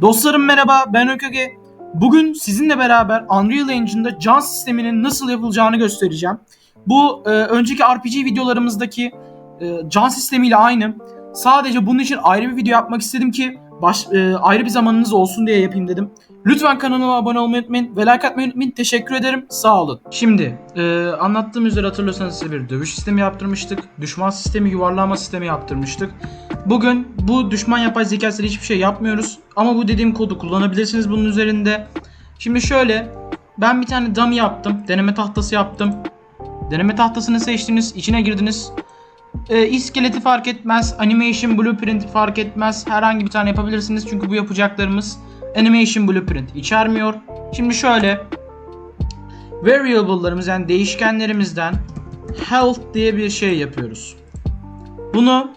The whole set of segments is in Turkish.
Dostlarım merhaba ben Ökage. Bugün sizinle beraber Unreal Engine'da can sisteminin nasıl yapılacağını göstereceğim. Bu e, önceki RPG videolarımızdaki e, can sistemiyle aynı. Sadece bunun için ayrı bir video yapmak istedim ki baş, e, ayrı bir zamanınız olsun diye yapayım dedim. Lütfen kanalıma abone olmayı unutmayın ve like atmayı unutmayın. Teşekkür ederim. Sağ olun. Şimdi e, anlattığım üzere hatırlıyorsanız size bir dövüş sistemi yaptırmıştık. Düşman sistemi, yuvarlama sistemi yaptırmıştık. Bugün bu düşman yapay zekasıyla hiçbir şey yapmıyoruz. Ama bu dediğim kodu kullanabilirsiniz bunun üzerinde. Şimdi şöyle ben bir tane dummy yaptım. Deneme tahtası yaptım. Deneme tahtasını seçtiniz. içine girdiniz. E, iskeleti fark etmez. Animation blueprint fark etmez. Herhangi bir tane yapabilirsiniz. Çünkü bu yapacaklarımız animation blueprint içermiyor. Şimdi şöyle variable'larımız yani değişkenlerimizden health diye bir şey yapıyoruz. Bunu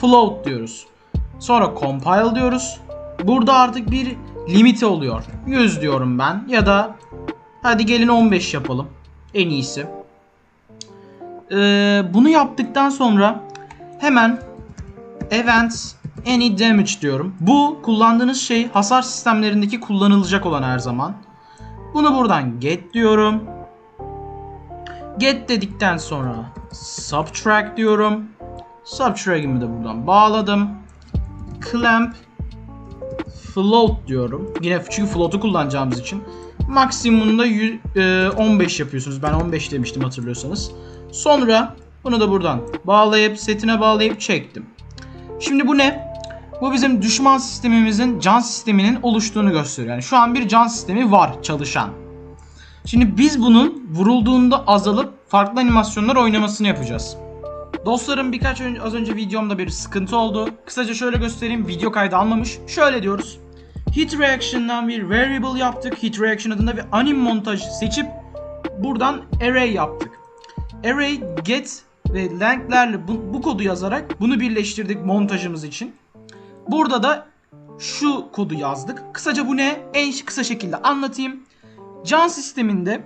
float diyoruz. Sonra compile diyoruz. Burada artık bir limiti oluyor. 100 diyorum ben ya da hadi gelin 15 yapalım. En iyisi. Ee, bunu yaptıktan sonra hemen events any damage diyorum. Bu kullandığınız şey hasar sistemlerindeki kullanılacak olan her zaman. Bunu buradan get diyorum. Get dedikten sonra subtract diyorum. Subtract'imi de buradan bağladım. Clamp float diyorum. Yine çünkü float'u kullanacağımız için. Maksimumda yü- e, 15 yapıyorsunuz. Ben 15 demiştim hatırlıyorsanız. Sonra bunu da buradan bağlayıp setine bağlayıp çektim. Şimdi bu ne? Bu bizim düşman sistemimizin can sisteminin oluştuğunu gösteriyor. Yani şu an bir can sistemi var çalışan. Şimdi biz bunun vurulduğunda azalıp farklı animasyonlar oynamasını yapacağız. Dostlarım birkaç önce, az önce videomda bir sıkıntı oldu. Kısaca şöyle göstereyim. Video kaydı almamış. Şöyle diyoruz. Hit Reaction'dan bir variable yaptık. Hit Reaction adında bir anim montaj seçip buradan array yaptık. Array, get ve length'lerle bu, bu kodu yazarak bunu birleştirdik montajımız için. Burada da şu kodu yazdık. Kısaca bu ne? En kısa şekilde anlatayım. Can sisteminde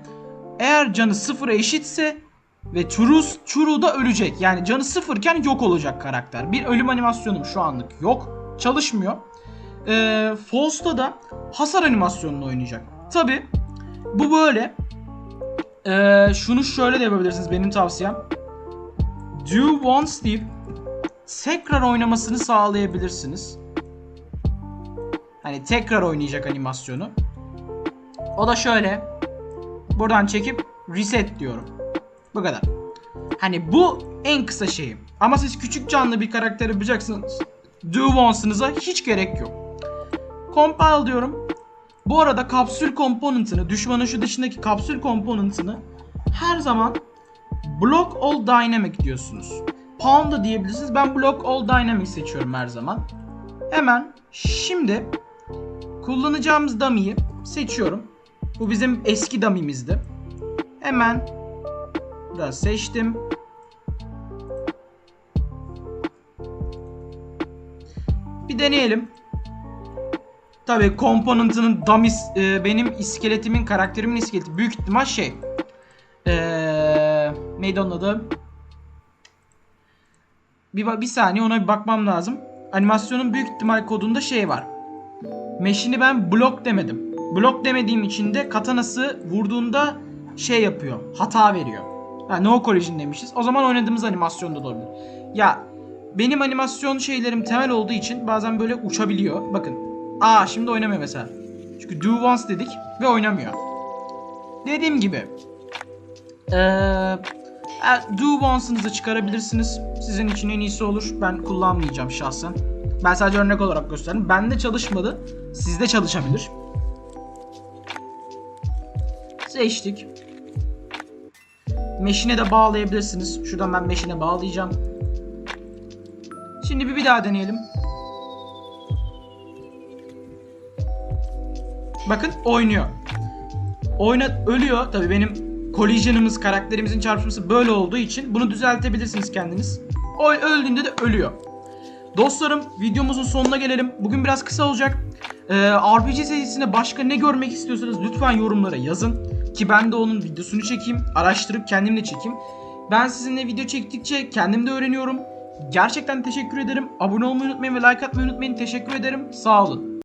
eğer canı sıfıra eşitse ve true, true'da ölecek. Yani canı sıfırken yok olacak karakter. Bir ölüm animasyonum şu anlık yok. Çalışmıyor. Ee, False'da da hasar animasyonunu oynayacak. Tabi bu böyle. Ee, şunu şöyle de yapabilirsiniz benim tavsiyem. Do once deyip tekrar oynamasını sağlayabilirsiniz. Hani tekrar oynayacak animasyonu. O da şöyle. Buradan çekip reset diyorum. Bu kadar. Hani bu en kısa şeyim. Ama siz küçük canlı bir karakter yapacaksınız. Do once'ınıza hiç gerek yok. Compile diyorum. Bu arada kapsül komponentini, düşmanın şu dışındaki kapsül komponentini her zaman block all dynamic diyorsunuz. Pound da diyebilirsiniz. Ben block all dynamic seçiyorum her zaman. Hemen şimdi kullanacağımız dummy'yi seçiyorum. Bu bizim eski dummy'mizdi. Hemen Buradan seçtim. Bir deneyelim. Tabii komponentinin dummy e, benim iskeletimin karakterimin iskeleti büyük ihtimal şey. Eee neydi onun adı? Bir, bir saniye ona bir bakmam lazım. Animasyonun büyük ihtimal kodunda şey var. Meşini ben blok demedim. Blok demediğim için de katanası vurduğunda şey yapıyor. Hata veriyor. Ha, no collision demişiz. O zaman oynadığımız animasyonda da olabilir. Ya benim animasyon şeylerim temel olduğu için bazen böyle uçabiliyor. Bakın. Aa şimdi oynamıyor mesela. Çünkü do once dedik ve oynamıyor. Dediğim gibi. Ee, do once'ınızı çıkarabilirsiniz. Sizin için en iyisi olur. Ben kullanmayacağım şahsen. Ben sadece örnek olarak gösterdim. Bende çalışmadı. Sizde çalışabilir. Seçtik. Meşine de bağlayabilirsiniz. Şuradan ben meşine bağlayacağım. Şimdi bir, bir daha deneyelim. Bakın oynuyor. Oyna ölüyor. Tabii benim collision'ımız karakterimizin çarpışması böyle olduğu için bunu düzeltebilirsiniz kendiniz. O öldüğünde de ölüyor. Dostlarım videomuzun sonuna gelelim. Bugün biraz kısa olacak. Ee, RPG serisinde başka ne görmek istiyorsanız lütfen yorumlara yazın. Ki ben de onun videosunu çekeyim. Araştırıp kendim de çekeyim. Ben sizinle video çektikçe kendim de öğreniyorum. Gerçekten teşekkür ederim. Abone olmayı unutmayın ve like atmayı unutmayın. Teşekkür ederim. Sağ olun.